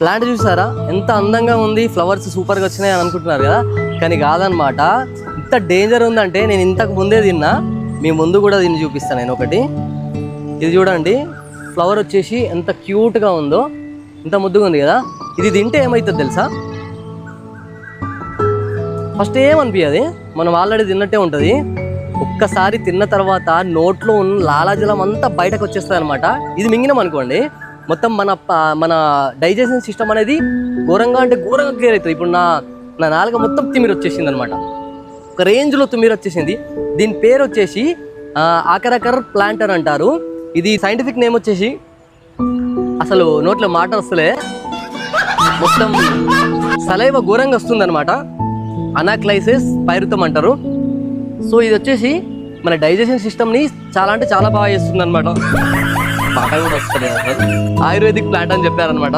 Plant చూసారా? ఎంత అందంగా ఉంది ఫ్లవర్స్ సూపర్గా వచ్చినాయి అని అనుకుంటున్నారు కదా? కానీ కాదనమాట. ఇంత డేంజర్ ఉందంటే నేను ఇంతకు ముందే తిన్నా మీ ముందు కూడా దీన్ని చూపిస్తాను నేను ఒకటి. ఇది చూడండి ఫ్లవర్ వచ్చేసి ఎంత క్యూట్గా ఉందో ఇంత ముద్దుగా ఉంది కదా? ఇది తింటే ఏమవుతుంది తెలుసా? ఫస్ట్ ఏమనిపించదు మనం ఆల్రెడీ తిన్నట్టే ఉంటుంది. ఒక్కసారి తిన్న తర్వాత నోట్లో ఉన్న లాలాజలం అంతా బయటకు వచ్చేస్తుంది అనమాట ఇది మింగినాం అనుకోండి. మొత్తం మన మన డైజెషన్ సిస్టమ్ అనేది ఘోరంగా అంటే ఘోరంగా క్లియర్ అవుతుంది. ఇప్పుడు నా నా నాలుక మొత్తం తిమిరి వచ్చేసింది అనమాట ఒక రేంజ్లో తిమిరి వచ్చేసింది. దీని పేరు వచ్చేసి ఆకరకర్ ప్లాంట్ అని అంటారు. ఇది సైంటిఫిక్ నేమ్ వచ్చేసి అసలు నోట్లో మాట వస్తలే మొత్తం సలైవ ఘోరంగా వస్తుంది అనమాట అనాక్లైసిస్ పైరుతం అంటారు. సో ఇది వచ్చేసి మన డైజెషన్ సిస్టమ్ని చాలా అంటే చాలా బాగా చేస్తుంది అనమాట బాగా కూడా వస్తుంది ఆయుర్వేదిక్ ప్లాంట్ అని చెప్పారనమాట